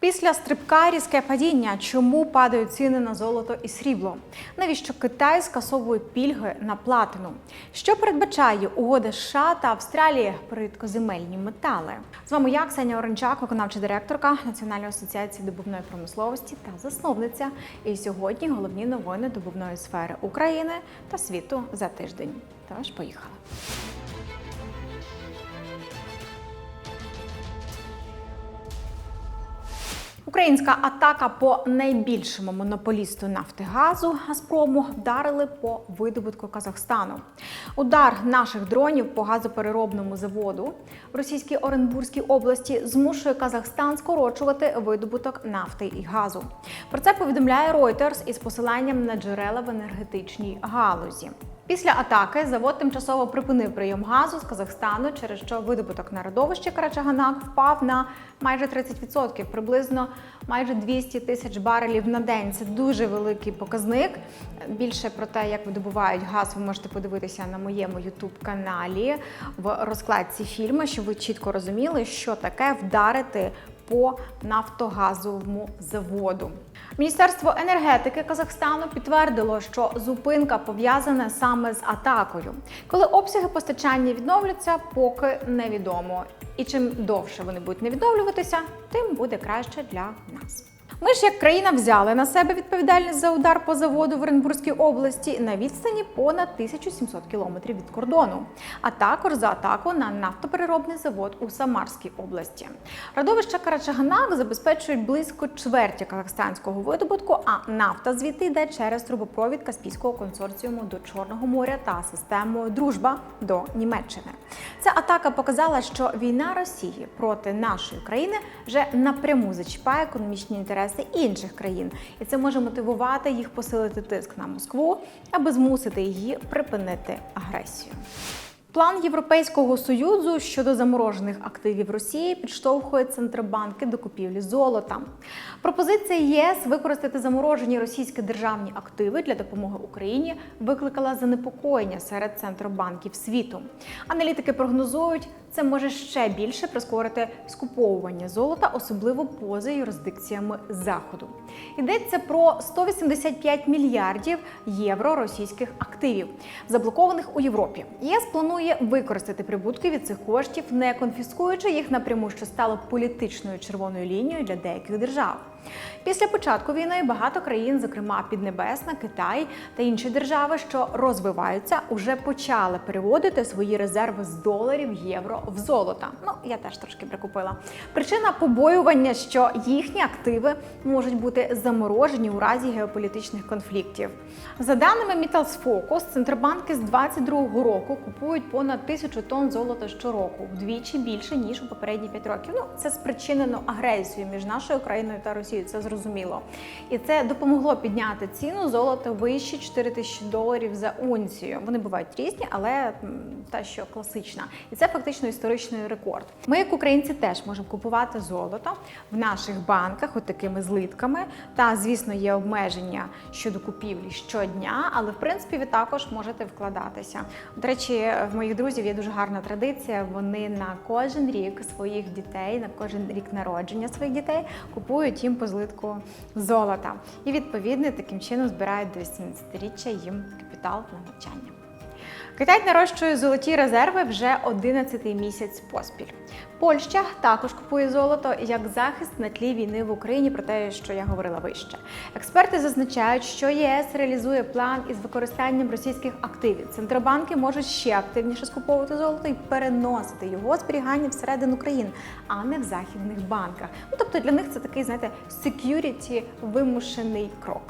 Після стрибка різке падіння, чому падають ціни на золото і срібло? Навіщо Китай скасовує пільги на платину? Що передбачає угода США та Австралії про метали? З вами я, Ксенія Оранчак, виконавча директорка Національної асоціації добувної промисловості та засновниця. І сьогодні головні новини добувної сфери України та світу за тиждень. Тож поїхали. Українська атака по найбільшому монополісту Нафтигазу Газпрому вдарили по видобутку Казахстану. Удар наших дронів по газопереробному заводу в російській Оренбурзькій області змушує Казахстан скорочувати видобуток нафти і газу. Про це повідомляє Reuters із посиланням на джерела в енергетичній галузі. Після атаки завод тимчасово припинив прийом газу з Казахстану, через що видобуток на родовищі Карачаганак впав на майже 30%, приблизно майже 200 тисяч барелів на день. Це дуже великий показник. Більше про те, як видобувають газ, ви можете подивитися на моєму youtube каналі в розкладці фільму, щоб ви чітко розуміли, що таке вдарити по нафтогазовому заводу. Міністерство енергетики Казахстану підтвердило, що зупинка пов'язана саме з атакою. Коли обсяги постачання відновляться, поки невідомо. І чим довше вони будуть не відновлюватися, тим буде краще для нас. Ми ж як країна взяли на себе відповідальність за удар по заводу в Оренбурзькій області на відстані понад 1700 кілометрів від кордону, а також за атаку на нафтопереробний завод у Самарській області. Родовища Карачаганак забезпечують близько чверті казахстанського видобутку, а нафта звідти йде через трубопровід Каспійського консорціуму до Чорного моря та системою Дружба до Німеччини. Ця атака показала, що війна Росії проти нашої країни вже напряму зачіпає економічні інтереси інших країн, і це може мотивувати їх посилити тиск на Москву, аби змусити її припинити агресію. План Європейського союзу щодо заморожених активів Росії підштовхує центробанки до купівлі золота. Пропозиція ЄС використати заморожені російські державні активи для допомоги Україні викликала занепокоєння серед центробанків світу. Аналітики прогнозують, це може ще більше прискорити скуповування золота, особливо поза юрисдикціями заходу. Йдеться про 185 мільярдів євро російських активів, заблокованих у Європі. ЄС планує використати прибутки від цих коштів, не конфіскуючи їх напряму, що стало політичною червоною лінією для деяких держав. Після початку війни багато країн, зокрема Піднебесна, Китай та інші держави, що розвиваються, уже почали переводити свої резерви з доларів, євро в золото. Ну я теж трошки прикупила. Причина побоювання, що їхні активи можуть бути заморожені у разі геополітичних конфліктів. За даними Metals Focus, центробанки з 2022 року купують понад тисячу тонн золота щороку, вдвічі більше ніж у попередні 5 років. Ну це спричинено агресією між нашою країною та Росією. Це зрозуміло. І це допомогло підняти ціну золота вище 4 тисячі доларів за унцію. Вони бувають різні, але та що класична. І це фактично історичний рекорд. Ми, як українці, теж можемо купувати золото в наших банках, от злитками. Та, звісно, є обмеження щодо купівлі щодня, але в принципі ви також можете вкладатися. До речі, в моїх друзів є дуже гарна традиція. Вони на кожен рік своїх дітей, на кожен рік народження своїх дітей купують їм по злитку золота. І відповідно таким чином збирають до 18-річчя їм капітал на навчання. Китай нарощує золоті резерви вже 11-й місяць поспіль. Польща також купує золото як захист на тлі війни в Україні, про те, що я говорила вище. Експерти зазначають, що єС реалізує план із використанням російських активів. Центробанки можуть ще активніше скуповувати золото і переносити його зберігання всередину країн, а не в західних банках. Ну тобто для них це такий, знаєте, security вимушений крок.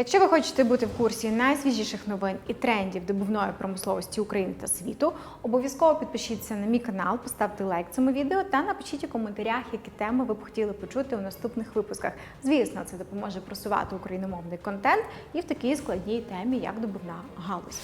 Якщо ви хочете бути в курсі найсвіжіших новин і трендів добувної промисловості України та світу, обов'язково підпишіться на мій канал, поставте лайк цьому відео та напишіть у коментарях, які теми ви б хотіли почути у наступних випусках. Звісно, це допоможе просувати україномовний контент і в такій складній темі, як добувна галузь.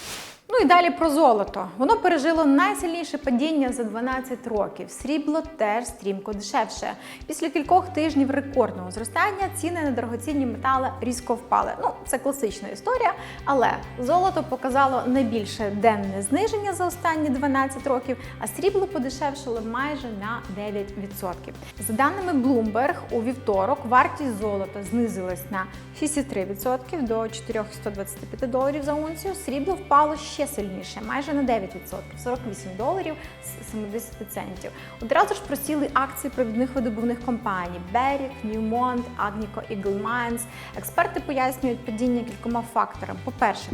Ну і далі про золото. Воно пережило найсильніше падіння за 12 років. Срібло теж стрімко дешевше. Після кількох тижнів рекордного зростання ціни на дорогоцінні метали різко впали. Ну, це класична історія, але золото показало найбільше денне зниження за останні 12 років, а срібло подешевшило майже на 9%. За даними Bloomberg, у вівторок вартість золота знизилась на 63% до 425 доларів за унцію. Срібло впало ще сильніше, майже на 9%, 48 доларів з 70 центів. Одразу ж просіли акції провідних видобувних компаній Берік, Ньюмонт, Агніко Eagle Mines. Експерти пояснюють падіння кількома факторами. По-перше,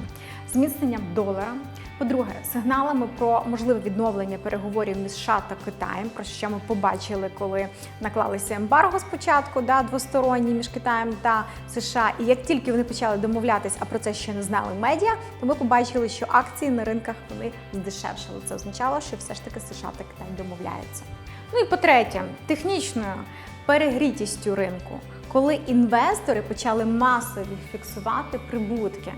зміцненням долара. По-друге, сигналами про можливе відновлення переговорів між США та Китаєм, про що ми побачили, коли наклалися ембарго спочатку, да, двосторонні між Китаєм та США. І як тільки вони почали домовлятись, а про це ще не знали медіа, то ми побачили, що акції на ринках вони здешевшили. Це означало, що все ж таки США та Китай домовляються. Ну і по-третє, технічною перегрітістю ринку, коли інвестори почали масово фіксувати прибутки.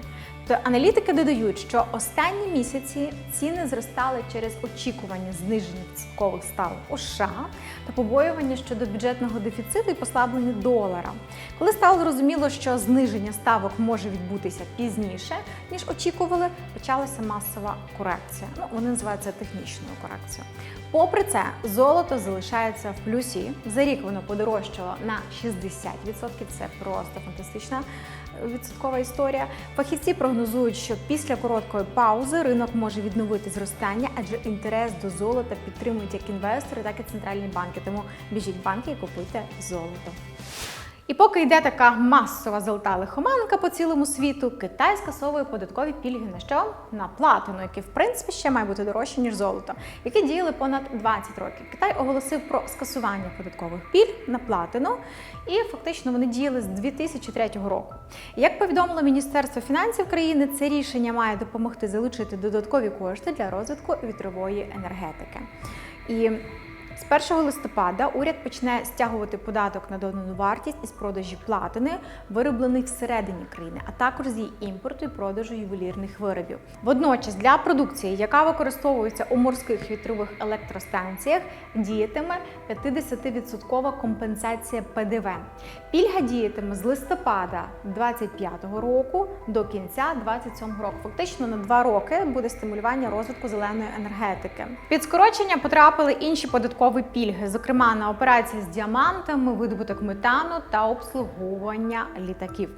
То аналітики додають, що останні місяці ціни зростали через очікування зниження відсоткових ставок у США та побоювання щодо бюджетного дефіциту і послаблення долара. Коли стало зрозуміло, що зниження ставок може відбутися пізніше, ніж очікували, почалася масова корекція. Ну, вони називаються технічною корекцією. Попри це, золото залишається в плюсі. За рік воно подорожчало на 60%. Це просто фантастична відсоткова історія. Фахівці прогнозують, що після короткої паузи ринок може відновити зростання, адже інтерес до золота підтримують як інвестори, так і центральні банки. Тому біжіть в банки і купуйте золото. І поки йде така масова золота лихоманка по цілому світу, Китай скасовує податкові пільги на що? На платину, які в принципі ще має бути дорожче, ніж золото, які діяли понад 20 років. Китай оголосив про скасування податкових пільг на платину, і фактично вони діяли з 2003 року. Як повідомило Міністерство фінансів країни, це рішення має допомогти залучити додаткові кошти для розвитку вітрової енергетики. І з 1 листопада уряд почне стягувати податок на додану вартість із продажі платини, вироблених всередині країни, а також з її імпорту і продажу ювелірних виробів. Водночас для продукції, яка використовується у морських вітрових електростанціях, діятиме 50% компенсація ПДВ. Пільга діятиме з листопада 2025 року до кінця 2027 року. Фактично на два роки буде стимулювання розвитку зеленої енергетики. Під скорочення потрапили інші податкові пільги, зокрема на операції з діамантами, видобуток метану та обслуговування літаків.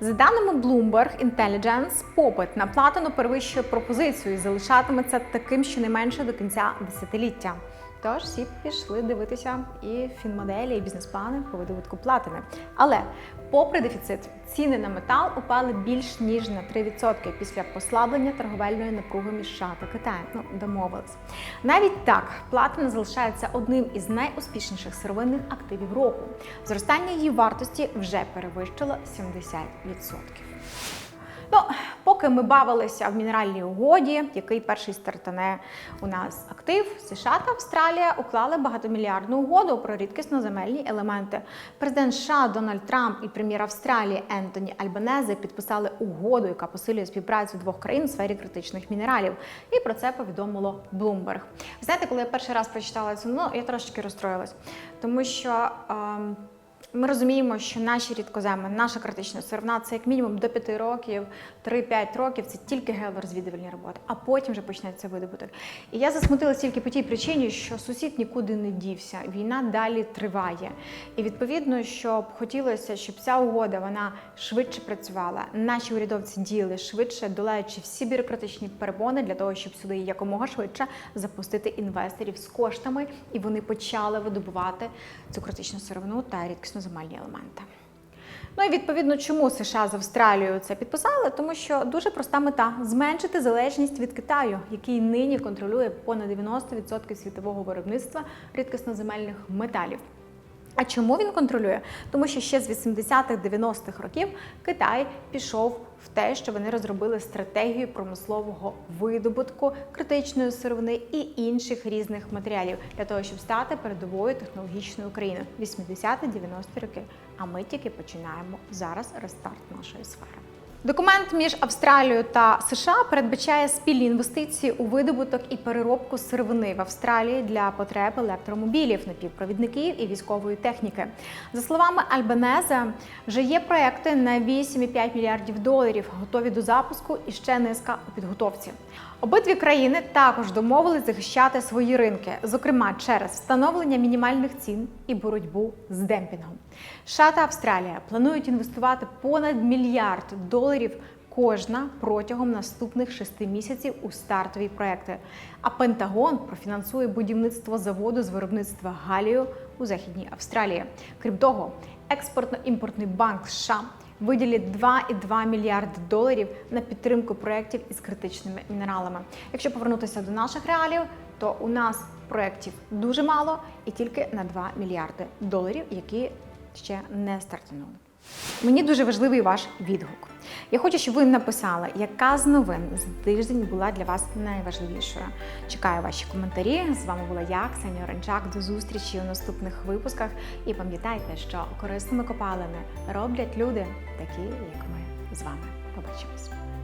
За даними Bloomberg Intelligence, попит на платину перевищує пропозицію і залишатиметься таким щонайменше до кінця десятиліття. Тож всі пішли дивитися і фінмоделі, і бізнес-плани по видобутку платини. Але, попри дефіцит, ціни на метал упали більш ніж на 3% після послаблення торговельної напруги між США та Китаєм. Ну, домовились. Навіть так, платина залишається одним із найуспішніших сировинних активів року. Зростання її вартості вже перевищило 70%. Ну, поки ми бавилися в мінеральній угоді, який перший стартане у нас актив, США та Австралія уклали багатомільярдну угоду про рідкісноземельні елементи. Президент США Дональд Трамп і прем'єр Австралії Ентоні Альбанезе підписали угоду, яка посилює співпрацю двох країн у сфері критичних мінералів. І про це повідомило Bloomberg. Знаєте, коли я перший раз прочитала цю ну, я трошечки розстроїлась, тому що. Ем, ми розуміємо, що наші рідкоземи, наша критична сировина це як мінімум до 5 років, 3-5 років це тільки геолорозвідувальні роботи, а потім вже почнеться видобуток. І я засмутилася тільки по тій причині, що сусід нікуди не дівся. Війна далі триває. І відповідно, щоб хотілося, щоб ця угода вона швидше працювала. Наші урядовці діяли швидше, долаючи всі бюрократичні перепони для того, щоб сюди якомога швидше запустити інвесторів з коштами, і вони почали видобувати цю критичну сировину та рідкісну земельні елементи. Ну і відповідно, чому США з Австралією це підписали? Тому що дуже проста мета зменшити залежність від Китаю, який нині контролює понад 90% світового виробництва рідкісноземельних металів. А чому він контролює? Тому що ще з 80-х-90-х років Китай пішов в те, що вони розробили стратегію промислового видобутку критичної сировини і інших різних матеріалів для того, щоб стати передовою технологічною країною 80-90 роки. А ми тільки починаємо зараз рестарт нашої сфери. Документ між Австралією та США передбачає спільні інвестиції у видобуток і переробку сировини в Австралії для потреб електромобілів, напівпровідників і військової техніки. За словами Альбенеза, вже є проекти на 8,5 мільярдів доларів, готові до запуску і ще низка у підготовці. Обидві країни також домовились захищати свої ринки, зокрема через встановлення мінімальних цін і боротьбу з демпінгом. США та Австралія планують інвестувати понад мільярд доларів кожна протягом наступних шести місяців у стартові проекти. А Пентагон профінансує будівництво заводу з виробництва галію у Західній Австралії. Крім того, експортно-імпортний банк США виділить 2,2 мільярди доларів на підтримку проєктів із критичними мінералами. Якщо повернутися до наших реалів, то у нас проєктів дуже мало і тільки на 2 мільярди доларів, які ще не стартанули. Мені дуже важливий ваш відгук. Я хочу, щоб ви написали, яка з новин з тиждень була для вас найважливішою. Чекаю ваші коментарі. З вами була я, Ксенія Оранчак. До зустрічі у наступних випусках. І пам'ятайте, що корисними копалини роблять люди, такі як ми з вами. Побачимось.